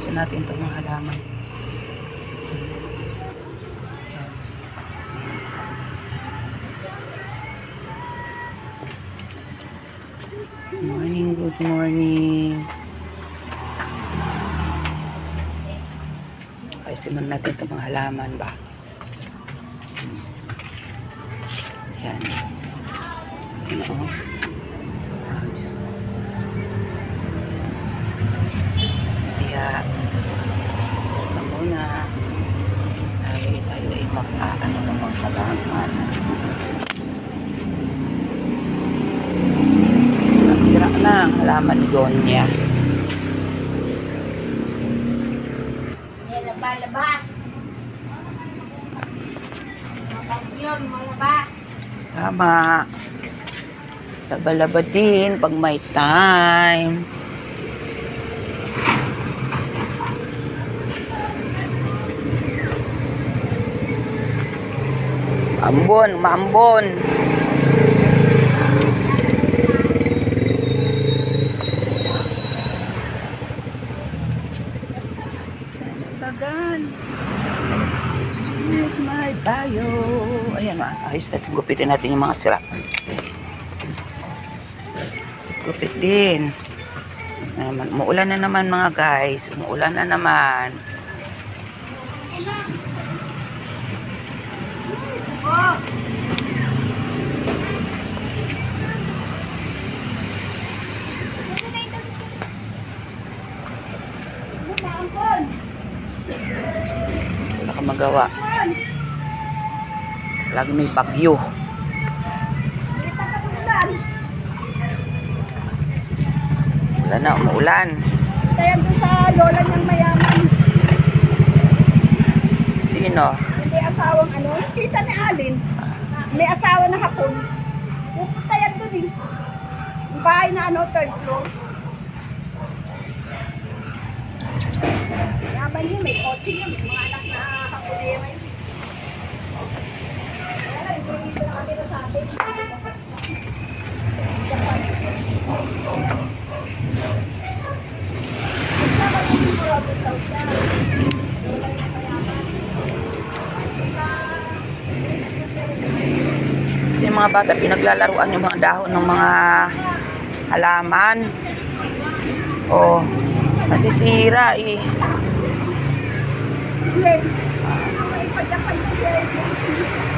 Ayusin natin itong mga halaman. Morning, good morning. Ayusin muna natin itong mga halaman ba? Yan. Yan o. tayo ay mag-aano ng mga halaman. Sira na ang halaman ni Gonya. Laba-laba. Yun, malaba. Tama. Laba-laba din pag may time. Ambon, maambon. Sanabagan. Sweet my bayo. Ayan, ah, ayos natin. Gupitin natin yung mga sira. Gupit din. Umuulan na naman mga guys. Umuulan na naman. Kang magawa. Lagi may bagyo. Wala na, umuulan. Doon sa lola niyang mayaman, Sino? may asawang ano, kita ni Alin, may asawa na hapon. Pupunta yan doon eh. Yung bahay na ano, third floor. Yaman niya, may kotse niya, may mga anak Kasi yung mga bata pinaglalaruan yung mga dahon ng mga halaman. Oh, masisira eh. I'm scared.